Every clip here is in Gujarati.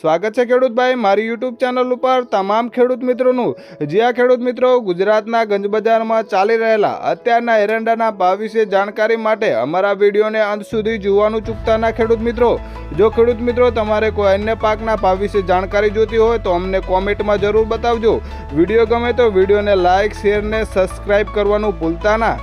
સ્વાગત છે ખેડૂતભાઈ મારી યુટ્યુબ ચેનલ ઉપર તમામ ખેડૂત મિત્રોનું. જ્યાં ખેડૂત મિત્રો ગુજરાતના ગંજ બજારમાં ચાલી રહેલા અત્યારના એરંડાના ભાવ વિશે જાણકારી માટે અમારા વિડીયોને અંત સુધી જોવાનું ચૂકતા ના ખેડૂત મિત્રો. જો ખેડૂત મિત્રો તમારે કોઈ અન્ય પાકના ભાવ વિશે જાણકારી જોતી હોય તો અમને કોમેન્ટમાં જરૂર બતાવજો. વીડિયો ગમે તો વિડીયોને લાઇક શેર ને સબસ્ક્રાઇબ કરવાનું ભૂલતા ના.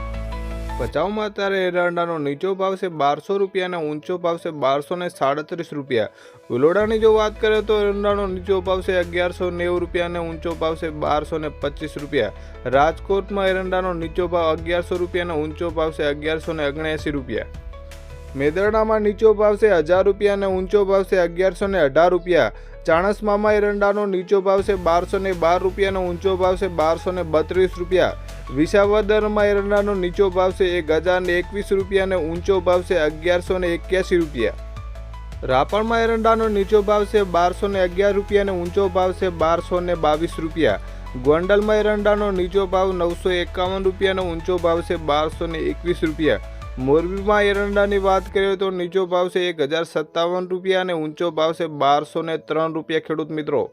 પચાવમાં અત્યારે એરંડાનો નીચો ભાવ છે બારસો રૂપિયા અને ઊંચો ભાવ છે બારસો ને સાડત્રીસ રૂપિયા. ઉલોડાની જો વાત કરીએ તો એરંડાનો નીચો ભાવ છે અગિયારસો નેવું રૂપિયા અને ઊંચો ભાવ છે બારસો ને પચીસ રૂપિયા. રાજકોટમાં એરંડાનો નીચો ભાવ અગિયારસો રૂપિયા અને ઊંચો ભાવ છે અગિયારસો ને ઓગણએંસી રૂપિયા. મેદરડામાં નીચો ભાવ છે હજાર રૂપિયા અને ઊંચો ભાવ છે અગિયારસો ને અઢાર રૂપિયા. ચાણસમામાં એરંડાનો નીચો ભાવ છે બારસો ને બાર રૂપિયા અને ઊંચો ભાવ છે બારસો ને બત્રીસ રૂપિયા. વિસાવદરમાં એરંડાનો નીચો ભાવ છે એક હજાર ને એકવીસ રૂપિયા અને ઊંચો ભાવ છે અગિયારસો ને એક્યાસી રૂપિયા. રાપણમાં એરંડાનો નીચો ભાવ છે બારસો ને અગિયાર રૂપિયા અને ઊંચો ભાવ છે બારસો ને બાવીસ રૂપિયા. ગોંડલમાં એરંડાનો નીચો ભાવ નવસો એકાવન રૂપિયા ઊંચો ભાવ છે બારસો ને એકવીસ રૂપિયા. મોરબીમાં એરંડાની વાત કરીએ તો નીચો ભાવ છે એક હજાર સત્તાવન રૂપિયા અને ઊંચો ભાવ છે બારસો ને ત્રણ રૂપિયા ખેડૂત મિત્રો.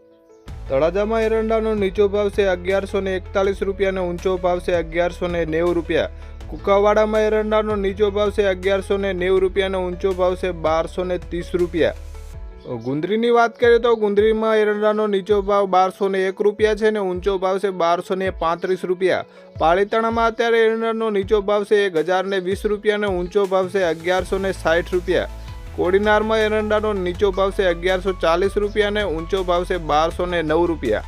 તળાજામાં એરંડાનો નીચો ભાવ છે અગિયારસો ને એકતાલીસ રૂપિયા અને ઊંચો ભાવ છે અગિયારસો ને નેવું રૂપિયા. કુકાવાડામાં એરંડાનો નીચો ભાવ છે અગિયારસો ને નેવું રૂપિયા અને ઊંચો ભાવ છે બારસો ને ત્રીસ રૂપિયા. ગુંદરીની વાત કરીએ તો ગુંદરીમાં એરંડાનો નીચો ભાવ બારસો ને એક રૂપિયા છે ને ઊંચો ભાવ છે બારસો ને પાંત્રીસ રૂપિયા. પાલીતાણામાં અત્યારે એરંડાનો નીચો ભાવ છે એક હજાર ને વીસ રૂપિયા અને ઊંચો ભાવ છે અગિયારસો ને સાઠ રૂપિયા. કોડીનારમાં એરંડાનો નીચો ભાવ છે અગિયારસો ચાલીસ રૂપિયા અને ઊંચો ભાવ છે બારસો ને નવ રૂપિયા.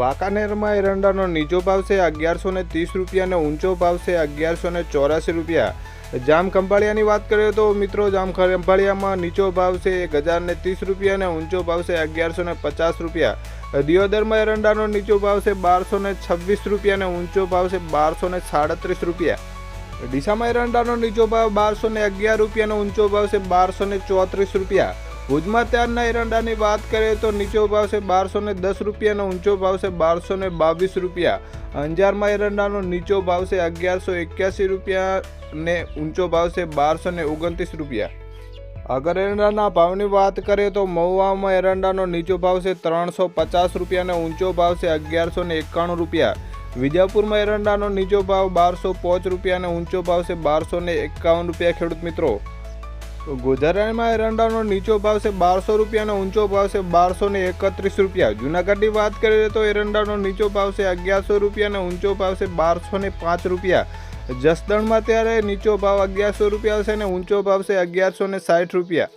વાંકાનેરમાં એરંડાનો નીચો ભાવ છે અગિયારસો ને ત્રીસ રૂપિયા અને ઊંચો ભાવ છે અગિયારસો ને ચોરાસી રૂપિયા. જામ ખંભાળિયાની વાત કરીએ તો મિત્રો જામ ખંભાળિયામાં નીચો ભાવ છે એક હજાર ને ત્રીસ રૂપિયા અને ઊંચો ભાવ છે અગિયારસો ને પચાસ રૂપિયા. દિયોદરમાં એરંડાનો નીચો ભાવ છે બારસો ને છવ્વીસ રૂપિયા અને ઊંચો ભાવ છે બારસો ને સાડત્રીસ રૂપિયા. ડીસામાં એરંડાનો નીચો ભાવ બારસો ને અગિયાર રૂપિયાનો, ઊંચો ભાવ છે બારસો ને ચોત્રીસ રૂપિયા. ભુજમાં ત્યારના એરંડાની વાત કરીએ તો નીચો ભાવ છે બારસો ને દસ રૂપિયાનો, ઊંચો ભાવ છે બારસો ને બાવીસ રૂપિયા. અંજારમાં એરંડાનો નીચો ભાવ છે અગિયારસો એક્યાસી રૂપિયા ને ઊંચો ભાવ છે બારસો ને ઓગણત્રીસ રૂપિયા. અગર એરંડાના ભાવની વાત કરીએ તો મહુવામાં એરંડાનો નીચો ભાવ છે ત્રણસો પચાસ રૂપિયા અને ઊંચો ભાવ છે અગિયારસો ને એકાણું રૂપિયા. વિજાપુરમાં એરંડાનો નીચો ભાવ બારસો પાંચ રૂપિયા અને ઊંચો ભાવ છે બારસો ને એકાવન રૂપિયા ખેડૂત મિત્રો. ગોધરામાં એરંડાનો નીચો ભાવ છે બારસો રૂપિયા અને ઊંચો ભાવ છે બારસો ને એકત્રીસ રૂપિયા. જુનાગઢની વાત કરીએ તો એરંડાનો નીચો ભાવ છે અગિયારસો રૂપિયા અને ઊંચો ભાવ છે બારસો ને પાંચ રૂપિયા. જસદણમાં ત્યારે નીચો ભાવ અગિયારસો રૂપિયા છે અને ઊંચો ભાવ છે અગિયારસો ને સાઠ રૂપિયા.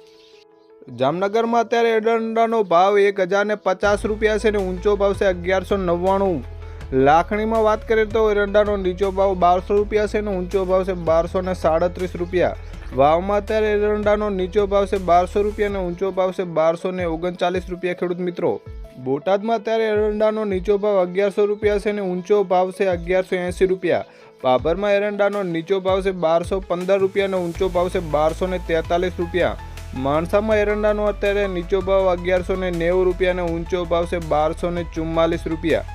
જામનગરમાં અત્યારે એરંડાનો ભાવ એક હજાર ને પચાસ રૂપિયા છે અને ઊંચો ભાવ છે અગિયારસો નવ્વાણું. લાખણીમાં વાત કરીએ તો એરંડાનો નીચો ભાવ બારસો રૂપિયા છે અને ઊંચો ભાવ છે બારસો ને સાડત્રીસ રૂપિયા. વાવમાં અત્યારે એરંડાનો નીચો ભાવ છે બારસો રૂપિયા અને ઊંચો ભાવ છે બારસો ને ઓગણચાલીસ રૂપિયા, ખેડૂત મિત્રો. બોટાદમાં અત્યારે એરંડાનો નીચો ભાવ અગિયારસો રૂપિયા છે અને ઊંચો ભાવ છે અગિયારસો એંસી રૂપિયા. પાભરમાં એરંડાનો નીચો ભાવ છે બારસો પંદર રૂપિયા અને ઊંચો ભાવ છે બારસો ને તેતાલીસ રૂપિયા. માણસામાં એરંડાનો અત્યારે નીચો ભાવ અગિયારસો ને નેવું રૂપિયા અને ઊંચો ભાવ છે બારસો ને ચુમ્માલીસ રૂપિયા.